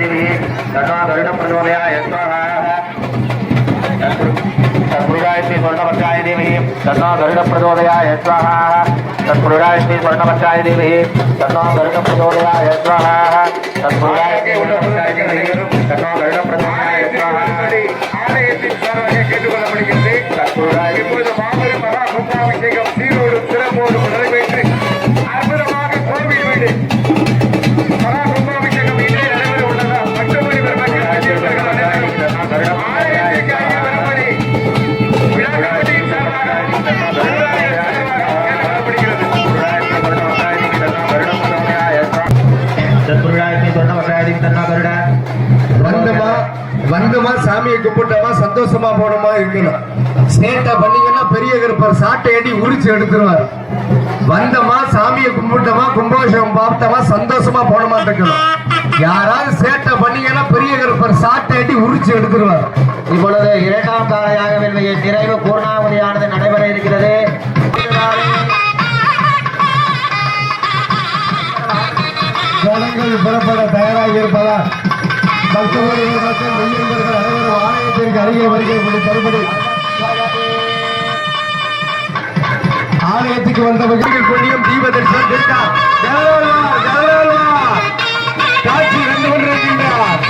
దేవి తటా దరుణ ప్రచోదయాయ స్వాహ. తత్పురుషాయత్రి స్వర్ణవర్షాయ దేవి తటా దరుణ ప్రచోదయాయ స్వాహ. తత్పురుషాయత్రి స్వర్ణవర్షాయ దేవి తటా దరుణ ప్రచోదయాయ స్వాహ. తత్పురుషాయత్రి స్వర్ణవర్షాయ దేవి తటా దరుణ கும்பிட்டோமா சந்தோஷமா போனோமா இருக்கணும். சேட்டை பண்ணீங்கன்னா பெரிய கருப்பர். சாட்டை அடி உரிச்சு எடுத்துருவார். வந்தமா சாமியை கும்பிட்டோமா கும்பாபிஷேகம் பார்த்தோமா சந்தோஷமா போனோமா இருக்கணும். யாராவது சேட்டை பண்ணீங்கன்னா பெரிய கருப்பர். சாட்டை அடி உரிச்சு எடுத்துருவார். இப்பொழுது இரண்டாம் காலையாக நிறைவு பூர்ணாவதியானது நடைபெற இருக்கிறது. ஜனங்கள் புறப்பட தயாராக இருப்பதால் மெய்யன்பர்கள் அனைவரும் ஆலயத்திற்கு அருகே வருகை புறப்படி ஆலயத்துக்கு வந்தவர்கள் புண்ணியம் தீப தரிசனம் பெற்றார் காட்சி கண்டு கொண்டிருக்கின்றார்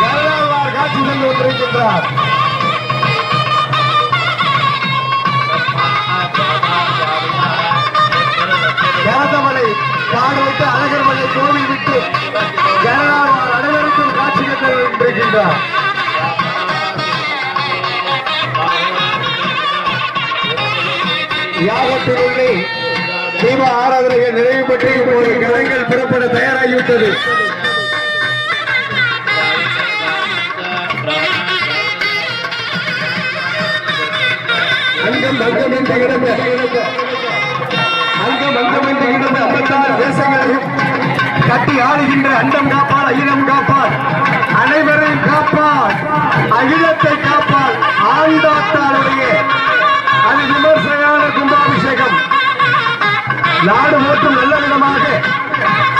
ஜெகதல்வார் காட்சி கண்டு கொண்டிருக்கின்றார் ஜனதமலை காடு வைத்து அழகர் மலை கோவில் விட்டு ஜனதாவார் அனைவருக்கும் காட்சி தீப ஆராதனையை நிறைவு பெற்று இப்போது கலைகள் புறப்பட தயாராகிவிட்டது. அங்கம் அங்கம் என்று கிடந்த அங்கம் அங்கம் என்று கிடந்த ஐம்பத்தாறு தேசங்களையும் கட்டி ஆளுகின்ற அண்டம் காப்பான் அகிலம் காப்பான் அனைவரையும் காப்பான் அகிலத்தை காப்பான் ஆண்டாத்தாளுடைய அது விமர்சையான கும்பாபிஷேகம். நாடு மட்டும் நல்ல விதமாக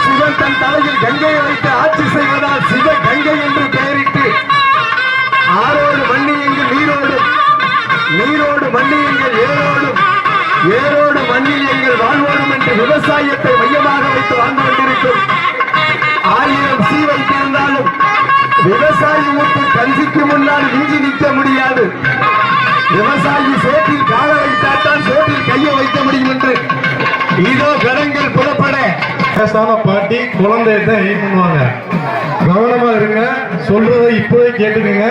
சிவன் தன் தலையில் கங்கையை வைத்து ஆட்சி செய்வதால் சிவ கங்கை என்று பெயரிட்டு ஆறோடு மண்ணியங்கள் நீரோடும் நீரோடு மண்ணியங்கள் ஏரோடும் ஏரோ வாழ்வோடும் விவசாயத்தை மையமாக வைத்து வாழ்ந்து கொண்டிருக்கும் ஆயிரம் சீ வைத்திருந்தாலும் விவசாயி மூட்டு கஞ்சிக்கு முன்னால் வீஞ்சி நிற்க முடியாது. விவசாயி சோட்டில் கால வைத்தால்தான் சோட்டில் கையை வைக்க முடியும் என்று. இதோ கடங்கள் புறப்பட. பேசாம பாட்டி குழந்தைய தான் எய்ம் பண்ணுவாங்க. கவனமா இருங்க. சொல்றதை இப்போதே கேட்டுக்கங்க.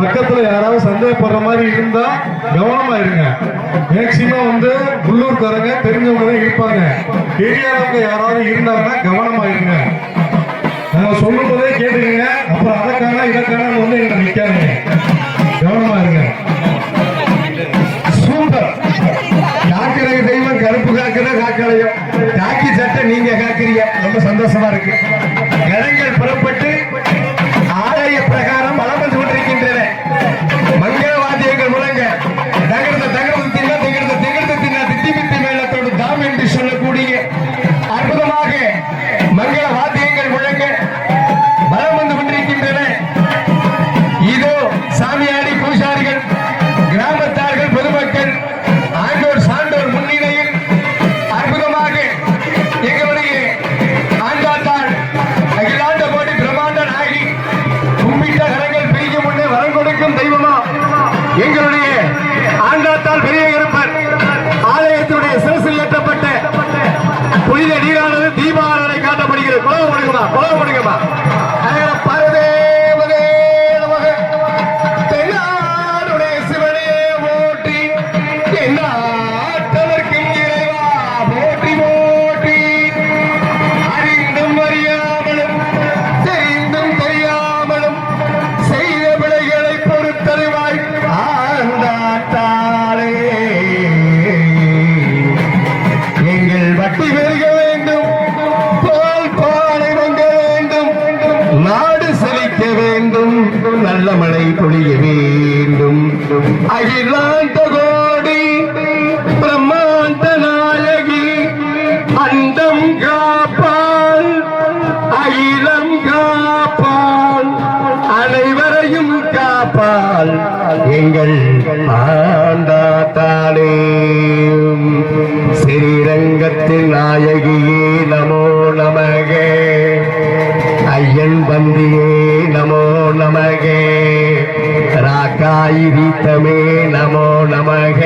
பக்கத்துல யாராவது சந்தேகப்படுற மாதிரி இருந்தா கவனமா இருங்க. மேக்சிமம் வந்து உள்ளூர்காரங்க தெரிஞ்சவங்க தான் இருப்பாங்க. தெரியாதவங்க யாராவது இருந்தாங்கன்னா கவனமா இருங்க. நாங்க சொல்லும் போதே கேட்டுக்கங்க. அப்புறம் அதற்கான இதற்கான வந்து எங்களை நிக்காதீங்க. கவனமா இருங்க. சூப்பர். காக்கிற தெய்வம் கருப்பு காக்கிற காக்கலையும் காக்கி சட்டை நீங்க காக்கிறீங்க. ரொம்ப சந்தோஷமா இருக்கு. எங்களுடைய ஆண்டாத்தால் பெரிய இருப்பர். ஆலயத்தினுடைய சிறசில் ஏற்றப்பட்ட புனித நீரானது தீபாவளி காட்டப்படுகிறது. குலவ முடுங்கம்மா குலவ முடுங்கம்மா அகிலாந்த கோடி பிரம்மாந்த நாயகி அண்டம் காப்பாள் அகிலம் காப்பாள் அனைவரையும் காப்பாள். எங்கள் ஆண்டாத்தாளே ஸ்ரீரங்கத்தின் நாயகியே நமோ நமகே. ஐயன் நமோ நமகே. ராக்காயி தீர்த்தமே நமோ நமக.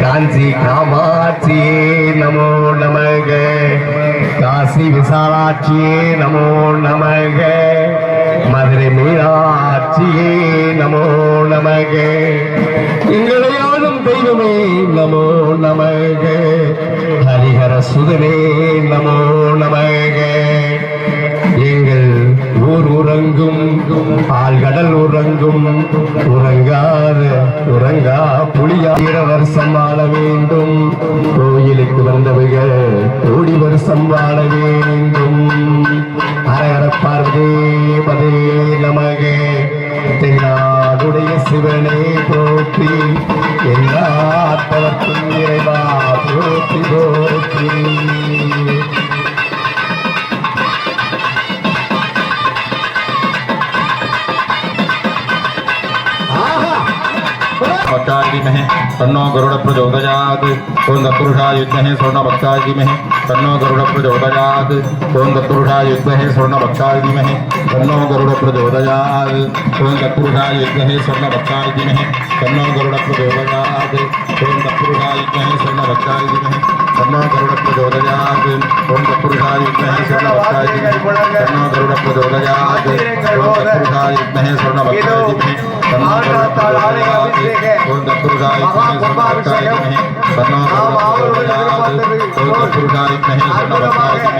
காஞ்சி காமாட்சியே நமோ நமக. காசி விசாலாட்சியே நமோ நமக. மதுரை மீனாட்சியே நமோ நமக. எங்களை தெய்வமே நமோ நமக. ஹரிஹர சுதனே நமோ உறங்காத உறங்கா புலியாயிர வருஷம் வாழ வேண்டும். கோயிலுக்கு வந்தவர்கள் கோடி வருஷம் வாழ வேண்டும். அரகர பார்வதே பதே நமகே. தென்னாடுடைய சிவனே போற்றி எல்லா தவர்க்கும் இறைவா போற்றி போற்றி. भक्तादिमहे तन्नो गरुड प्रचोदयात् ओं तत्पुरुषाय विद्महे स्वर्णभक्ताय धीमहि तन्नो गरुड प्रचोदयात् ओं तत्पुरुषाय विद्महे स्वर्णभक्ताय کرنو گوڑپ پر دودھادپور گائے سو بکاید دن ہیں کرنو گرڈ پر دودھادن سو بکاید دن ہیں کرنو گرڑ پردواد کو دن کردواد کردور گائے بک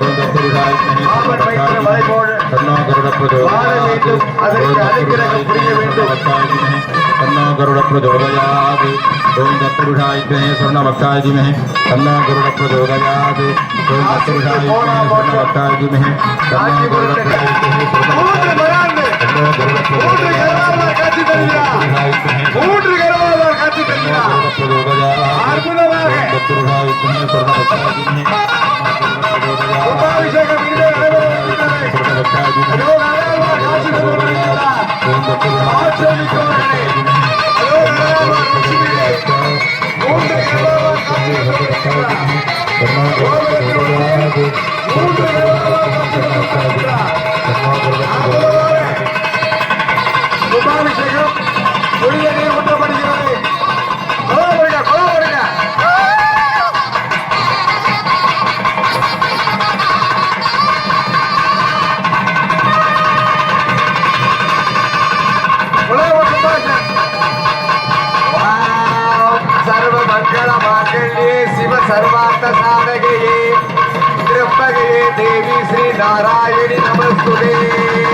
دو گیادائی میں دور یاد دوائی گئے سمتا جمہیں سنو گرڈ پر دور یاد دوائی گھنہے ہیں جنہیں گرڑپ நாராயணி நமஸ்துதே.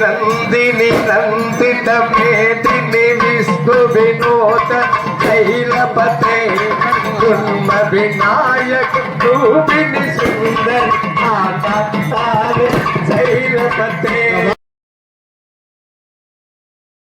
నందిని నందిత మేదిని విష్ణు వినోద శైలపతే జన్మ వినాయక రూపిణి సుందర శైలపతే